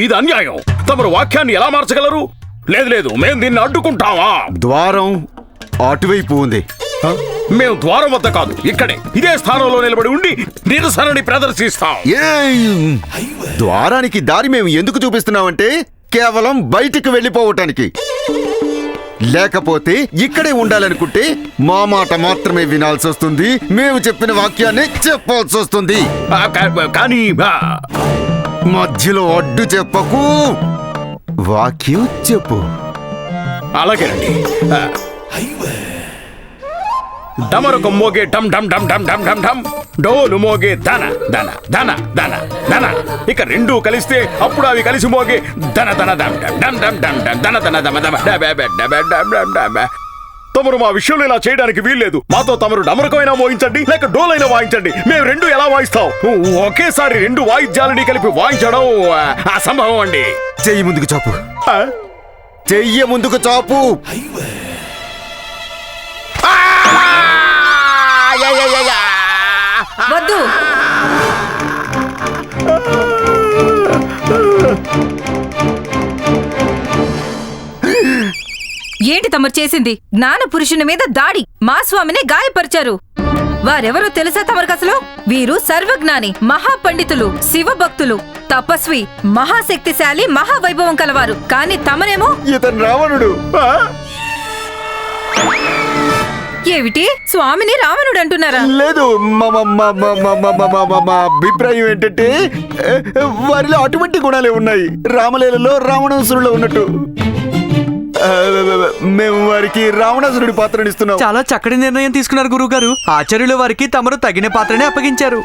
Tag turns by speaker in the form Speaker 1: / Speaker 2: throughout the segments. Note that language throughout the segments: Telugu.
Speaker 1: ఇది అన్యాయం. తమరు వాక్యాన్ని ఎలా మార్చగలరు? లేదు లేదు మేము దీన్ని అడ్డుకుంటామా?
Speaker 2: ద్వారం అటువైపు ఉంది?
Speaker 1: మేము ద్వారం వద్ద కాదు ఇక్కడే. ఇదే స్థానంలో నిలబడి ఉండి నిరసనని ప్రదర్శిస్తాం!
Speaker 2: ద్వారానికి దారి మేము ఎందుకు చూపిస్తున్నామంటే కేవలం బయటికి వెళ్ళిపోవటానికి. లేకపోతే ఇక్కడే ఉండాలనుకుంటే మా మాట మాత్రమే వినాల్సి వస్తుంది. మేము చెప్పిన వాక్యాన్ని చెప్పాల్సి వస్తుంది.
Speaker 1: కానీ
Speaker 2: మధ్యలో అడ్డు చెప్పకు. వాక్యం చెప్పు.
Speaker 1: అలాగేనండి. డమరుకు మోగే డమ్ డమ్ డమ్ డమ్ డమ్ డమ్ డమ్ డోలు మోగే దన దన దన దన దన ఇక రెండు కలిస్తే అప్పుడు అవి కలిసి మోగే దన దన దమ్ డమ్ డమ్ డమ్ డమ్ డమ్ దన దన దమ దమ డబె బె డబె డమ్ డమ్ డమ్ తమరు మా విషయంలో ఇలా చేయడానికి వీల్లేదు మాతో తమరు డమరకమైనా మోయించండి లేక డోలైనా వాయించండి మేము రెండు ఎలా వాయిస్తాం ఒకేసారి రెండు వాయిద్యాలని కలిపి వాయించడం అసంభవం అండి
Speaker 2: చెయ్యి ముందుకు చాపు? చెయ్యి ముందుకు చాపు
Speaker 3: వద్దు. ఏంటి తమరు చేసింది? జ్ఞాన పురుషుని మీద దాడి. మా స్వామిని గాయపరిచారు. వారెవరో తెలుసా తమరికి అసలు? వీరు సర్వజ్ఞాని మహాపండితులు శివభక్తులు తపస్వి మహాశక్తిశాలి మహావైభవం కలవారు. కానీ తమరేమో
Speaker 2: ఇతను రావణుడు.
Speaker 1: ఆ?
Speaker 3: ఏమిటి? స్వామిని రావణుడు అంటున్నారా
Speaker 2: లేదు మా అభిప్రాయం ఏంటంటే వారిలో అటువంటి గుణాలే ఉన్నాయి. రామలీలలో రావణాసురుడు ఉన్నట్టు. మేము వారికి రావణాసురుడి పాత్రను ఇస్తున్నాం.
Speaker 4: చాలా చక్కటి నిర్ణయం తీసుకున్నారు గురువు గారు ఆచార్యులు వారికి తమరు తగిన పాత్రనే అప్పగించారు.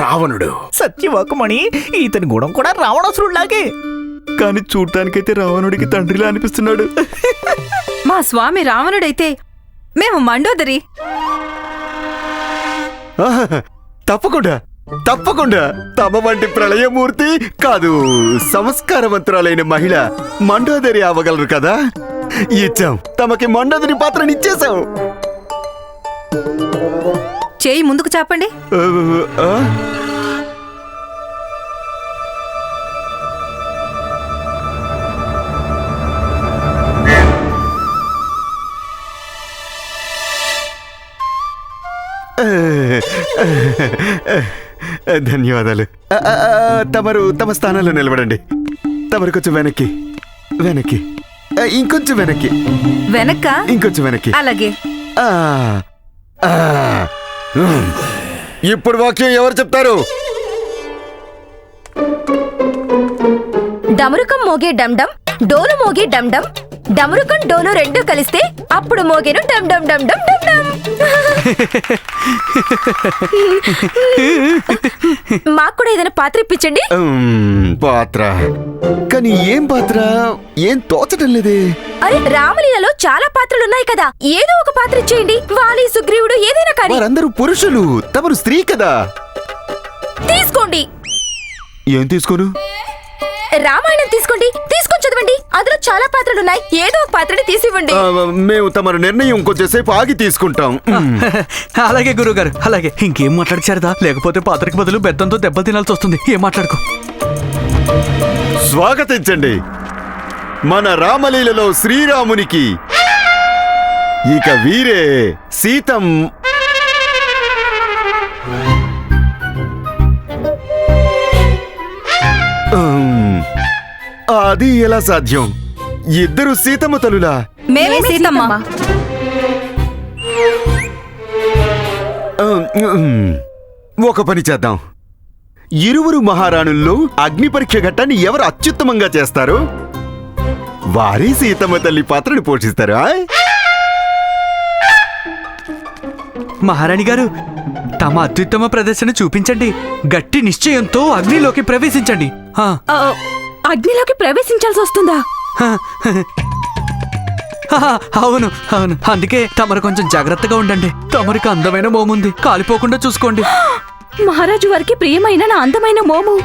Speaker 1: రావణుడు.
Speaker 5: సత్యవాకుమణి ఇతని గుణం కూడా రావణాసురుడు లాగే కానీ చూడటానికైతే రావణుడికి తండ్రిలా అనిపిస్తున్నాడు.
Speaker 3: మా స్వామి రావణుడైతే మేము మండోదరి.
Speaker 2: ఆహా, తప్పకుండా తప్పకుండా. తమ వంటి ప్రళయమూర్తి కాదు సంస్కారవంతురాలైన మహిళ మండోదరి అవ్వగలరు కదా? ఇచ్చాం. తమకి మండోదరి పాత్రనిచ్చేశాం
Speaker 3: చేయి ముందుకు చాపండి.
Speaker 2: ఆ, ఆ? ధన్యవాదాలు. తమరు తమ స్థానంలో నిలబడండి. తమరు కొంచెం వెనక్కి వెనక్కి. ఇంకొంచెం వెనక్కి.
Speaker 3: వెనక
Speaker 2: ఇంకొంచెం వెనక్కి.
Speaker 3: అలాగే.
Speaker 2: ఇప్పుడు వాక్యం ఎవరు చెప్తారు?
Speaker 6: డమరుకం మోగే డమ్ డోలు మోగే డమ్ డమ్. డమరుకం డోలు రెండు కలిస్తే అప్పుడు మోగేను డమ్ డమ్ డమ్ డమ్ డమ్ డమ్. మాకు కూడా ఏదైనా పాత్ర ఇప్పించండి?
Speaker 2: పాత్ర. కానీ ఏం పాత్ర? ఏం తోచటం లేదే.
Speaker 6: అరే రామలీలలో చాలా పాత్రలు ఉన్నాయి కదా. ఏదో ఒక పాత్ర ఇచ్చేయండి. వాలి సుగ్రీవుడు ఏదైనా కానీ.
Speaker 2: వారందరూ పురుషులు. తమరు స్త్రీ కదా.
Speaker 6: తీసుకోండి.
Speaker 2: ఏం తీసుకోను?
Speaker 6: రామాయణం తీసుకోండి తీసుకొని చదవండి. అందులో చాలా పాత్రలు ఉన్నాయి ఏదో ఒక పాత్రని తీసివ్వండి.
Speaker 2: మేము తమరు నిర్ణయం కొంచెంసేపు ఆగి తీసుకుంటాం.
Speaker 4: అలాగే గురువుగారు అలాగే. ఇంకేం మాట్లాడచారదా లేకపోతే పాత్రకి బదులు బెత్తంతో దెబ్బలు తినాల్సి వస్తుంది. ఏం మాట్లాడుకో?
Speaker 2: స్వాగతించండి. మన రామలీలలో శ్రీరామునికి. ఇక వీరే సీతం అది ఎలా సాధ్యం? ఇద్దరు సీతమ్మ తలులా
Speaker 3: మేమే సీతమ్మ.
Speaker 2: ఒక పని చేద్దాం. ఇరువురు మహారాణుల్లో అగ్ని పరీక్ష ఘట్టాన్ని ఎవరు అత్యుత్తమంగా చేస్తారు? వారే సీతమ్మ తల్లి పాత్రను పోషిస్తారు?
Speaker 4: మహారాణి గారు తమ అత్యుత్తమ ప్రదర్శన చూపించండి. గట్టి నిశ్చయంతో అగ్నిలోకి ప్రవేశించండి.
Speaker 3: అగ్నిలోకి ప్రవేశించాల్సి వస్తుందా?
Speaker 4: హా, అవును అవును. అందుకే తమరు కొంచెం జాగ్రత్తగా ఉండండి. తమరికి అందమైన మోముంది కాలిపోకుండా చూసుకోండి.
Speaker 3: మహారాజు వారికి ప్రియమైన నా అందమైన మోము.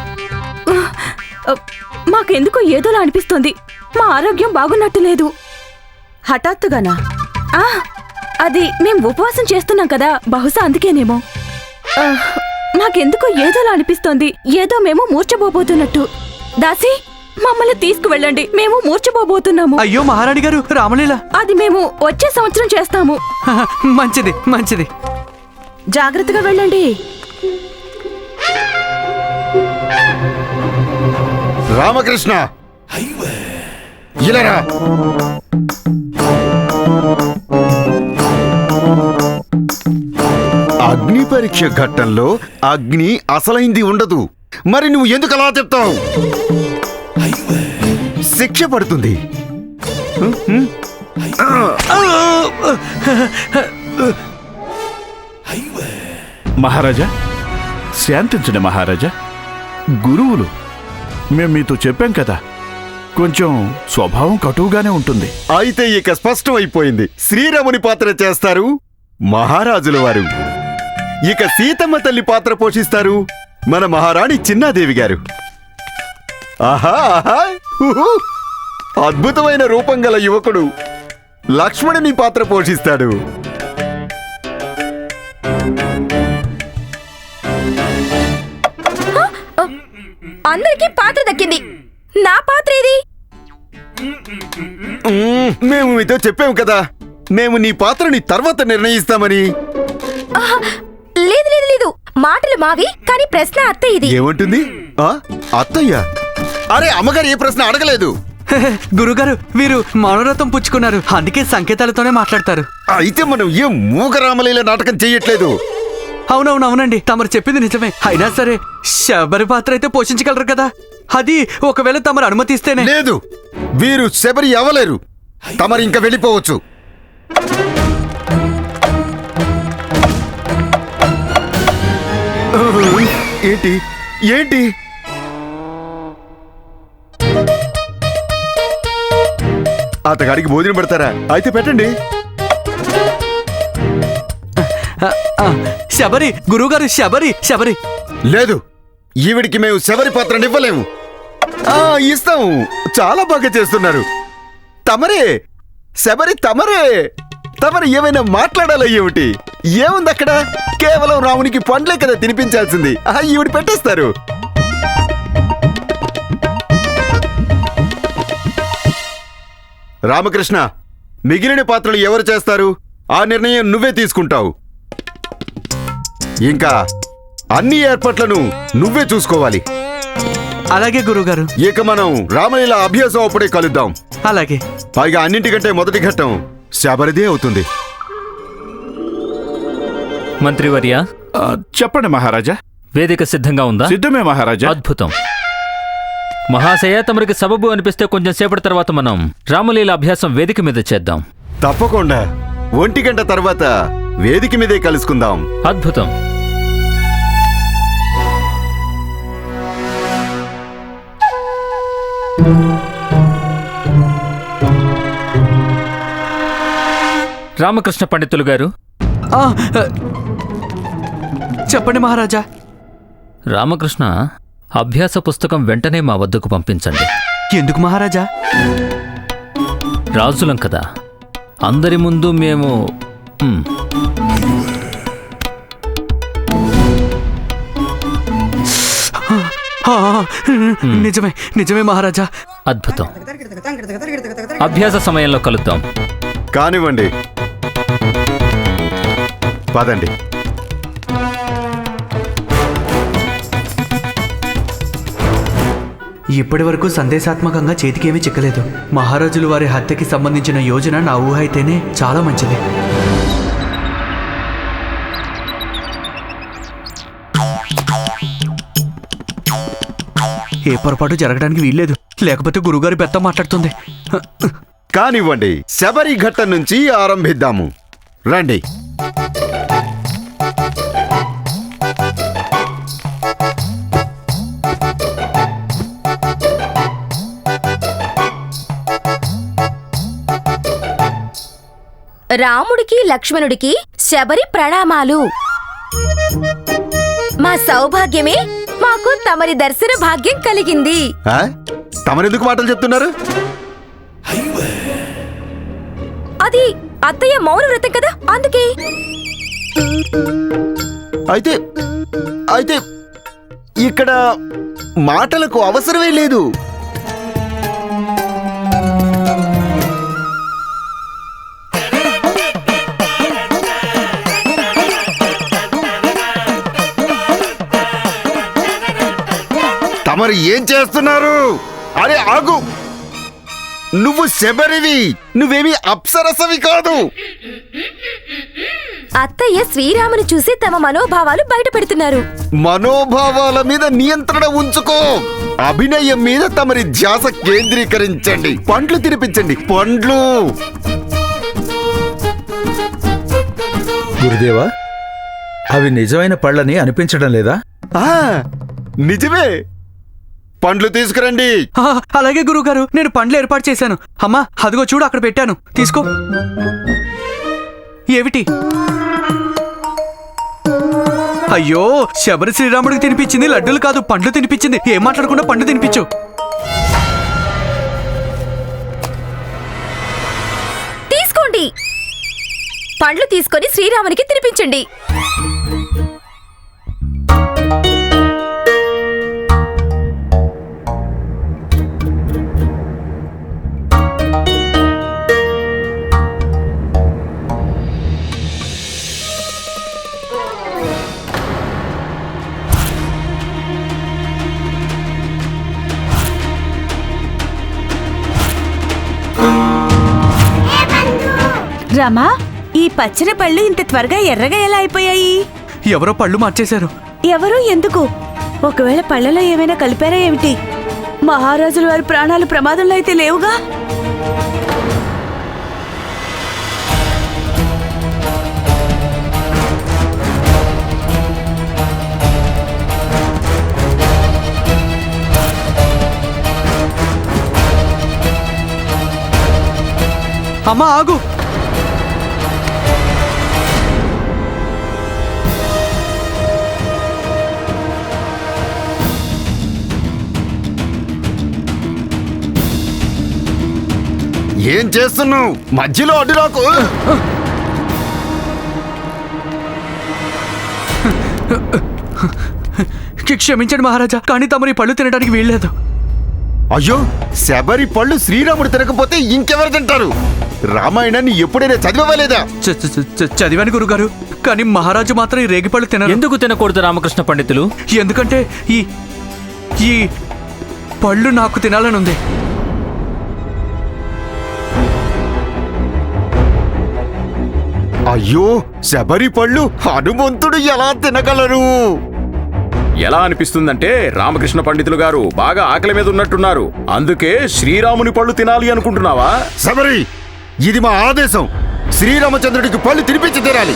Speaker 3: మాకెందుకో ఏదోలా అనిపిస్తుంది. మా ఆరోగ్యం బాగున్నట్టు లేదు. హఠాత్తుగానా? ఆ, అది మేం ఉపవాసం చేస్తున్నాం కదా బహుశా అందుకేనేమో.
Speaker 7: మాకెందుకో ఏదోలా అనిపిస్తోంది. ఏదో మేము మూర్చబోబోతున్నట్టు దాసి? మమ్మల్ని తీసుకువెళ్ళండి. మేము మూర్చబోబోతున్నాము
Speaker 4: అయ్యో మహారాణి గారు రామలీల.
Speaker 7: అది మేము వచ్చే సంవత్సరం చేస్తాము.
Speaker 4: మంచిది మంచిది.
Speaker 7: జాగ్రత్తగా వెళ్ళండి.
Speaker 2: రామకృష్ణ. ఇలారా అగ్ని పరీక్ష ఘట్టంలో అగ్ని అసలైంది ఉండదు. మరి నువ్వు ఎందుకు అలా చెప్తావు? శిక్ష పడుతుంది.
Speaker 8: మహారాజా శాంతించండి మహారాజా. గురువులు మేము మీతో చెప్పాం కదా కొంచెం స్వభావం కటువుగానే ఉంటుంది.
Speaker 2: అయితే ఇక స్పష్టం అయిపోయింది శ్రీరాముని పాత్ర చేస్తారు మహారాజుల వారు. ఇక సీతమ్మ తల్లి పాత్ర పోషిస్తారు మన మహారాణి చిన్నాదేవి గారు. ఆహా ఆహా. ఉహు. అద్భుతమైన రూపం గల యువకుడు లక్ష్మణుని పాత్ర పోషిస్తాడు.
Speaker 6: అందరికీ పాత్ర దక్కింది. నా పాత్ర ఏది
Speaker 2: మ్మ్, మేము మీతో చెప్పాము కదా. మేము నీ పాత్రని తర్వాత నిర్ణయిస్తామని.
Speaker 6: ఆహా, లేదు లేదు లేదు. మాటలు మావి కానీ ప్రశ్న అత్త ఇది.
Speaker 2: ఏమంటుంది? ఆ అత్తయ్య? అరే అమ్మగారు ఏ ప్రశ్న అడగలేదు.
Speaker 4: గురుగారు వీరు మనోరథం పుచ్చుకున్నారు. అందుకే సంకేతాలతోనే మాట్లాడతారు.
Speaker 2: అయితే మనం ఏ మూగరామలీల నాటకం చెయ్యట్లేదు
Speaker 4: అవునవును అవునండి తమరు చెప్పింది నిజమే. అయినా సరే శబరి పాత్ర అయితే పోషించగలరు కదా? అది ఒకవేళ తమరు అనుమతిస్తేనే.
Speaker 2: లేదు వీరు శబరి అవ్వలేరు. తమరు ఇంకా వెళ్ళిపోవచ్చు. ఏంటి? ఏంటి? అతగాడికి భోజనం పెడతారా? అయితే పెట్టండి.
Speaker 4: శబరి గురుగారు శబరి శబరి.
Speaker 2: లేదు ఈవిడికి మేము శబరి పాత్రని ఇవ్వలేము. ఆ ఇస్తాము. చాలా బాగా చేస్తున్నారు. తమరే శబరి తమరే. తమరు ఏమైనా మాట్లాడాలా ఏమిటి? ఏముంది అక్కడ కేవలం రామునికి పండ్లే కదా తినిపించాల్సింది. ఈవిడ పెట్టేస్తారు. రామకృష్ణ మిగిలిన పాత్రలు ఎవరు చేస్తారు? ఆ నిర్ణయం నువ్వే తీసుకుంటావు. ఇంకా అన్ని ఏర్పాట్లను నువ్వే చూసుకోవాలి.
Speaker 4: అలాగే గురుగారు
Speaker 2: ఇక మనం రామలీల అభ్యాసం అప్పుడే కలుద్దాం.
Speaker 4: అలాగే.
Speaker 2: పైగా అన్నింటికంటే మొదటి ఘట్టం శబరిదే అవుతుంది.
Speaker 9: మంత్రివర్య
Speaker 8: చెప్పండి మహారాజా.
Speaker 9: వేదిక సిద్ధంగా ఉందా?
Speaker 8: సిద్ధమే మహారాజా.
Speaker 9: అద్భుతం. మహాశయ తమరికి సబబు అనిపిస్తే కొంచెం సేపటి తర్వాత మనం రామలీల అభ్యాసం వేదిక మీద చేద్దాం.
Speaker 2: తప్పకుండా. ఒంటి గంట తర్వాత వేదిక మీదే కలుసుకుందాం.
Speaker 9: అద్భుతం. రామకృష్ణ పండితులు గారు.
Speaker 4: చెప్పండి మహారాజా.
Speaker 9: రామకృష్ణ అభ్యాస పుస్తకం వెంటనే మా వద్దకు పంపించండి.
Speaker 4: ఎందుకు మహారాజా?
Speaker 9: రాజులం కదా. అందరి ముందు మేము మ్,
Speaker 4: ఆ, నిజమే నిజమే మహారాజా.
Speaker 9: అద్భుతం. అభ్యాస సమయంలో కలుద్దాం.
Speaker 2: కానివ్వండి. పదండి.
Speaker 4: ఇప్పటి వరకు సందేశాత్మకంగా చేతికేమీ చిక్కలేదు. మహారాజులు వారి హత్యకి సంబంధించిన యోజన నా ఊహ అయితేనే చాలా మంచిది. ఏ పొరపాటు జరగడానికి వీల్లేదు. లేకపోతే గురుగారి పెద్ద మాట్లాడుతుంది.
Speaker 2: కానివ్వండి శబరి ఘట్టం నుంచి ఆరంభిద్దాము. రండి.
Speaker 6: రాముడికి లక్ష్మణుడికి శబరి ప్రణామాలు. మా సౌభాగ్యమే మాకు తమరి దర్శన భాగ్యం కలిగింది.
Speaker 2: ఆ? తమరెందుకు మాటలు చెప్తున్నారు?
Speaker 6: అది అత్తయ్య మౌన వ్రతం కదా అందుకే.
Speaker 2: అయితే అయితే ఇక్కడ మాటలకు అవసరమే లేదు. తమరు ఏం చేస్తున్నారు? అరే ఆగు. నువ్వు శబరివి నువ్వేమి అప్సరసవి కాదు.
Speaker 6: అత్తయ్య శ్రీరాముని చూసి తమ మనోభావాలు బయట పెడుతున్నారు.
Speaker 2: మనోభావాల మీద నియంత్రణ ఉంచుకో. అభినయం మీద తమరి ధ్యాస కేంద్రీకరించండి. పండ్లు తినిపించండి. పండ్లు.
Speaker 10: గురుదేవా అవి నిజమైన పళ్ళని అనిపించడం లేదా?
Speaker 2: ఆ, నిజమే. పండ్లు తీసుకురండి.
Speaker 4: ఆ, అలాగే గురువుగారు నేను పండ్లు ఏర్పాటు చేశాను. అమ్మా అదిగో చూడు అక్కడ పెట్టాను. తీసుకో. ఏమిటి అయ్యో శబరి శ్రీరాముడికి తినిపించింది లడ్డూలు కాదు పండ్లు తినిపించింది. ఏం మాట్లాడకుండా పండ్లు తినిపించు.
Speaker 6: తీసుకోండి. పండ్లు తీసుకొని శ్రీరామునికి తినిపించండి.
Speaker 7: రామా ఈ పచ్చని పళ్ళు ఇంత త్వరగా ఎర్రగా ఎలా అయిపోయాయి?
Speaker 4: ఎవరో పళ్ళు మార్చేశారు.
Speaker 7: ఎవరు? ఎందుకు? ఒకవేళ పళ్ళలో ఏమైనా కలిపారా ఏమిటి? మహారాజుల వారి ప్రాణాలు ప్రమాదంలో అయితే లేవుగా?
Speaker 4: అమ్మా ఆగు!
Speaker 2: ఏం చేస్తున్నావు? మధ్యలో అడ్డురాకు
Speaker 4: క్ష- క్షమించండి మహారాజా కానీ తమరి పళ్ళు తినడానికి వీల్లేదు.
Speaker 2: అయ్యో శబరి పళ్ళు శ్రీరాముడు తినకపోతే ఇంకెవరు తింటారు? రామాయణాన్ని ఎప్పుడైనా చదివలేదా
Speaker 4: చదివాను గురుగారు కానీ మహారాజు మాత్రం ఈ రేగిపళ్ళు తినరు.
Speaker 9: ఎందుకు తినకూడదు రామకృష్ణ పండితులు?
Speaker 4: ఎందుకంటే ఈ ఈ పళ్ళు నాకు తినాలని
Speaker 2: అయ్యో శబరి పళ్ళు హనుమంతుడు ఎలా తినగలరు?
Speaker 1: ఎలా అనిపిస్తుందంటే రామకృష్ణ పండితులు గారు బాగా ఆకలి మీద ఉన్నట్టున్నారు. అందుకే శ్రీరాముని పళ్ళు తినాలి అనుకుంటున్నావా?
Speaker 2: శబరి ఇది మా ఆదేశం. శ్రీరామచంద్రుడికి పళ్ళు తినిపించి తీరాలి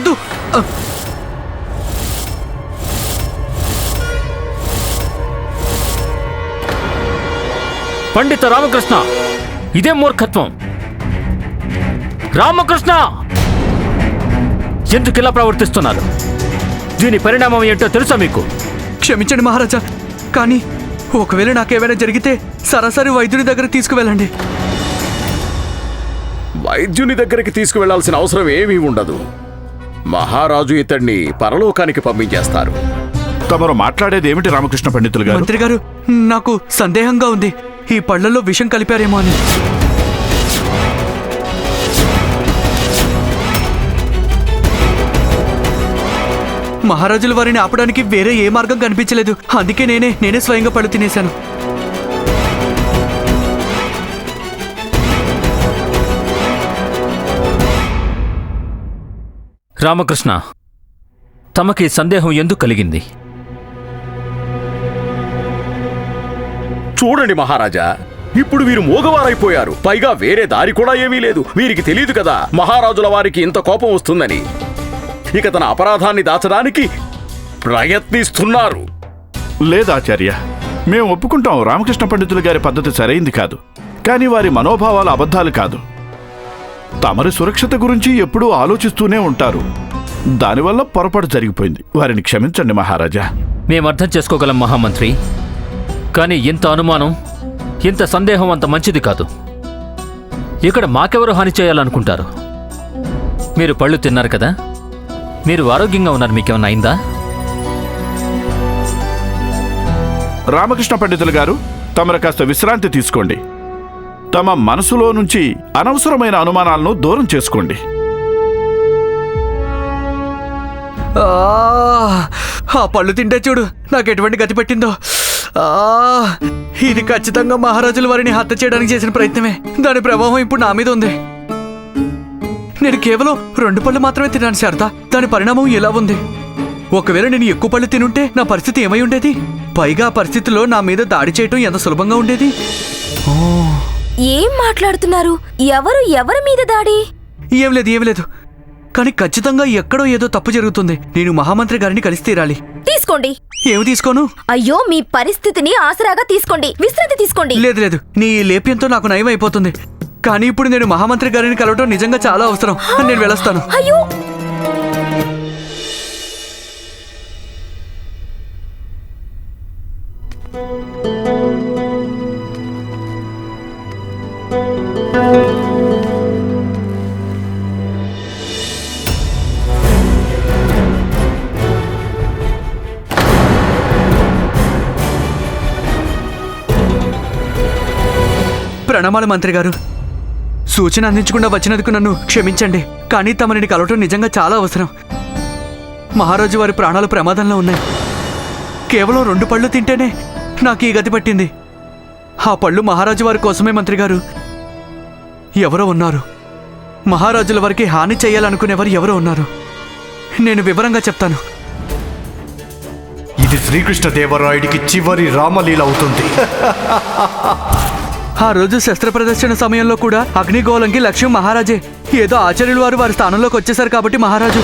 Speaker 4: వద్దు.
Speaker 9: పండిత రామకృష్ణ ఇదే మూర్ఖత్వం. రామకృష్ణ! ఎందుకు ఇలా ప్రవర్తిస్తున్నారు? దీని పరిణామం ఏంటో తెలుసా మీకు?
Speaker 4: క్షమించండి మహారాజా కానీ ఒకవేళ నాకేమైనా జరిగితే సరాసరి వైద్యుడి దగ్గర తీసుకువెళ్ళండి.
Speaker 1: వైద్యుని దగ్గరికి తీసుకువెళ్ళాల్సిన అవసరం ఏమీ ఉండదు. మహారాజు ఇతన్ని పరలోకానికి పంపించేస్తారు.
Speaker 8: తమరు మాట్లాడేది ఏమిటి రామకృష్ణ పండితులు గారు?
Speaker 4: మంత్రి గారు నాకు సందేహంగా ఉంది. ఈ పళ్ళల్లో విషం కలిపారేమో అని. మహారాజుల వారిని ఆపడానికి వేరే ఏ మార్గం కనిపించలేదు. అందుకే నేనే నేనే స్వయంగా పళ్ళు తినేశాను.
Speaker 9: రామకృష్ణ తమకి సందేహం ఎందుకు కలిగింది?
Speaker 1: చూడండి మహారాజా ఇప్పుడు వీరు మూగవారైపోయారు. పైగా వేరే దారి కూడా ఏమీ లేదు. వీరికి తెలియదు కదా మహారాజుల వారికి ఇంత కోపం వస్తుందని. ఇక తన అపరాధాన్ని దాచడానికి ప్రయత్నిస్తున్నారు.
Speaker 8: లేదాచార్య మేము ఒప్పుకుంటాం రామకృష్ణ పండితులు గారి పద్ధతి సరైంది కాదు. కానీ వారి మనోభావాలు అబద్ధాలు కాదు. తమరి సురక్షత గురించి ఎప్పుడూ ఆలోచిస్తూనే ఉంటారు. దానివల్ల పొరపాటు జరిగిపోయింది. వారిని క్షమించండి మహారాజా.
Speaker 9: మేము అర్థం చేసుకోగలం మహామంత్రి. కానీ ఇంత అనుమానం ఇంత సందేహం అంత మంచిది కాదు. ఇక్కడ మాకెవరు హాని చేయాలనుకుంటారు? మీరు పళ్ళు తిన్నారు కదా? మీరు ఆరోగ్యంగా ఉన్నారు మీకేమన్నా అయిందా?
Speaker 8: రామకృష్ణ పండితులు గారు తమరు కాస్త విశ్రాంతి తీసుకోండి. తమ మనసులో నుంచి అనవసరమైన అనుమానాలను దూరం చేసుకోండి.
Speaker 4: ఆ, పళ్ళు తింటే చూడు నాకు ఎటువంటి గతి పెట్టిందో. ఇది ఖచ్చితంగా మహారాజుల వారిని హత్య చేయడానికి చేసిన ప్రయత్నమే. దాని ప్రభావం ఇప్పుడు నా మీద ఉంది. నేను కేవలం రెండు పళ్ళు మాత్రమే తిన్నాను శారద. దాని పరిణామం ఎలా ఉంది. ఒకవేళ నేను ఎక్కువ పళ్ళు తినుంటే నా పరిస్థితి ఏమై ఉండేది? పైగా ఆ పరిస్థితిలో నా మీద దాడి చేయటం ఎంత సులభంగా ఉండేది?
Speaker 6: ఏం మాట్లాడుతున్నారు? ఎవరు ఎవరి మీద దాడి?
Speaker 4: ఏం లేదు ఏం లేదు. కానీ ఖచ్చితంగా ఎక్కడో ఏదో తప్పు జరుగుతుంది. నేను మహామంత్రి గారిని కలిసి తీరాలి.
Speaker 6: తీసుకోండి.
Speaker 4: ఏమి తీసుకోను?
Speaker 6: అయ్యో మీ పరిస్థితిని ఆసరాగా తీసుకోండి. విశ్రాంతి తీసుకోండి.
Speaker 4: లేదు లేదు. నీ ఈ లేప్యంతో నాకు నయం అయిపోతుంది కానీ ఇప్పుడు నేను మహామంత్రి గారిని కలవటం నిజంగా చాలా అవసరం. నేను వెళ్ళొస్తాను.
Speaker 6: అయ్యో
Speaker 4: ప్రణామాలు మంత్రి గారు. సూచన అందించకుండా వచ్చినందుకు నన్ను క్షమించండి కానీ తమరిని కలవటం నిజంగా చాలా అవసరం. మహారాజు వారి ప్రాణాలు ప్రమాదంలో ఉన్నాయి. కేవలం రెండు పళ్ళు తింటేనే నాకు ఈ గతి పట్టింది. ఆ పళ్ళు మహారాజు వారి కోసమే మంత్రి గారు. ఎవరో ఉన్నారు. మహారాజుల వారికి హాని చేయాలనుకునేవారు ఎవరో ఉన్నారు. నేను వివరంగా చెప్తాను.
Speaker 11: ఇది శ్రీకృష్ణదేవరాయుడికి చివరి రామలీల అవుతుంది.
Speaker 4: ఆ రోజు శస్త్ర ప్రదర్శన సమయంలో కూడా అగ్నిగోళంకి లక్ష్యం మహారాజే. ఏదో ఆచార్యులు వారు వారి స్థానంలోకి వచ్చేశారు కాబట్టి మహారాజు.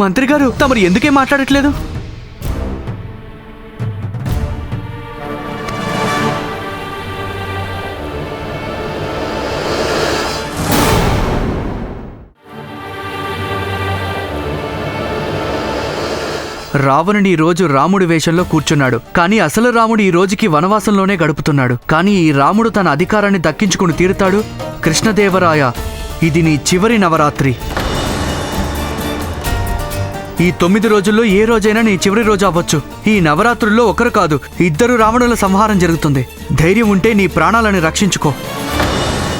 Speaker 4: మంత్రి గారు తమరు ఎందుకే మాట్లాడట్లేదు? రావణుని ఈ రోజు రాముడి వేషంలో కూర్చున్నాడు. కానీ అసలు రాముడు ఈ రోజుకి వనవాసంలోనే గడుపుతున్నాడు. కానీ ఈ రాముడు తన అధికారాన్ని దక్కించుకుని తీరుతాడు. కృష్ణదేవరాయ ఇది నీ చివరి నవరాత్రి. ఈ తొమ్మిది రోజుల్లో ఏ రోజైనా నీ చివరి రోజు అవ్వచ్చు. ఈ నవరాత్రుల్లో ఒకరు కాదు ఇద్దరు రావణుల సంహారం జరుగుతుంది. ధైర్యం ఉంటే నీ ప్రాణాలని రక్షించుకో.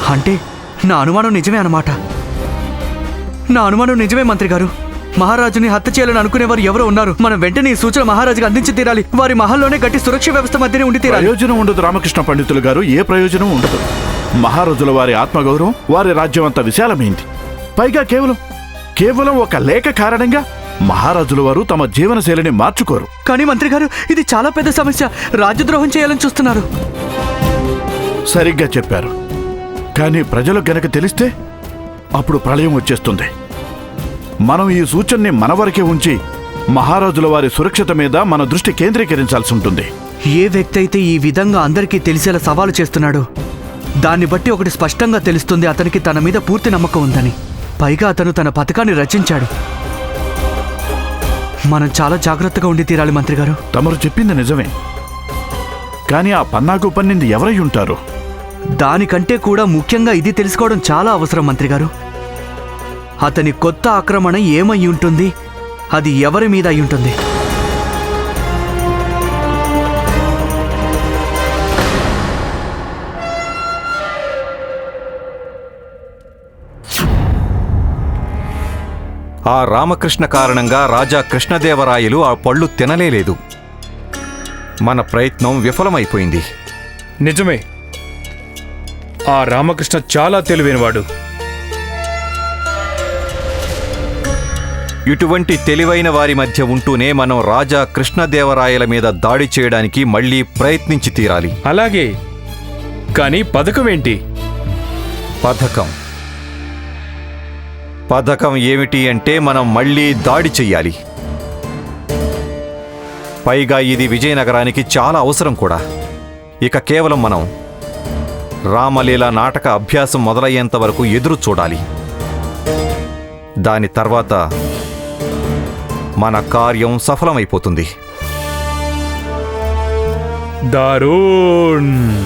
Speaker 4: అంటే నా అనుమానం నిజమే అన్నమాట. నా అనుమానం నిజమే మంత్రి గారు మహారాజుని హత్య చేయాలని అనుకునేవారు ఎవరో ఉన్నారు. మనం వెంటనే ఈ సూచన మహారాజుకి అందించి తీరాలి. వారి మహల్లోనే గట్టి సురక్ష వ్యవస్థ మధ్యనే ఉండి తీరాలి.
Speaker 8: ప్రయోజనం ఉండదు రామకృష్ణ పండితులు గారు. ఏ ప్రయోజనం ఉండదు. మహారాజుల వారి ఆత్మగౌరవం వారి రాజ్యం అంత విశాలమైంది. పైగా కేవలం కేవలం ఒక లేఖ కారణంగా మహారాజుల వారు తమ జీవనశైలిని మార్చుకోరు.
Speaker 4: కానీ మంత్రి గారు ఇది చాలా పెద్ద సమస్య. రాజ్యద్రోహం చేయాలని చూస్తున్నారు.
Speaker 8: సరిగ్గా చెప్పారు. కానీ ప్రజలకు గనక తెలిస్తే అప్పుడు ప్రళయం వచ్చేస్తుంది. మనం ఈ సూచనని మన వరకే ఉంచి మహారాజుల వారి సురక్షత మీద మన దృష్టి కేంద్రీకరించాల్సి ఉంటుంది.
Speaker 4: ఏ వ్యక్తి అయితే ఈ విధంగా అందరికీ తెలిసేలా సవాలు చేస్తున్నాడో దాన్ని బట్టి ఒకటి స్పష్టంగా తెలుస్తుంది అతనికి తన మీద పూర్తి నమ్మకం ఉందని. పైగా అతను తన పథకాన్ని రచించాడు. మనం చాలా జాగ్రత్తగా ఉండి తీరాలి మంత్రి గారు.
Speaker 8: తమరు చెప్పింది నిజమే. కానీ ఆ పన్నాకు పన్నింది ఎవరై ఉంటారు?
Speaker 4: దానికంటే కూడా ముఖ్యంగా ఇది తెలుసుకోవడం చాలా అవసరం మంత్రి గారు. అతని కొత్త ఆక్రమణ ఏమై ఉంటుంది? అది ఎవరి మీద అయి ఉంటుంది?
Speaker 12: ఆ రామకృష్ణ కారణంగా రాజా కృష్ణదేవరాయలు ఆ పళ్ళు తినలేలేదు. మన ప్రయత్నం విఫలమైపోయింది.
Speaker 13: నిజమే. ఆ రామకృష్ణ చాలా తెలివైనవాడు.
Speaker 12: ఇటువంటి తెలివైన వారి మధ్య ఉంటూనే మనం రాజా కృష్ణదేవరాయల మీద దాడి చేయడానికి మళ్ళీ ప్రయత్నించి తీరాలి.
Speaker 13: అలాగే. కానీ పథకం ఏంటి?
Speaker 12: పథకం. పథకం ఏమిటి అంటే మనం మళ్ళీ దాడి చెయ్యాలి. పైగా ఇది విజయనగరానికి చాలా అవసరం కూడా. ఇక కేవలం మనం రామలీల నాటక అభ్యాసం మొదలయ్యేంత వరకు ఎదురు చూడాలి. దాని తర్వాత మన కార్యం సఫలమైపోతుంది.
Speaker 13: దారుణ్!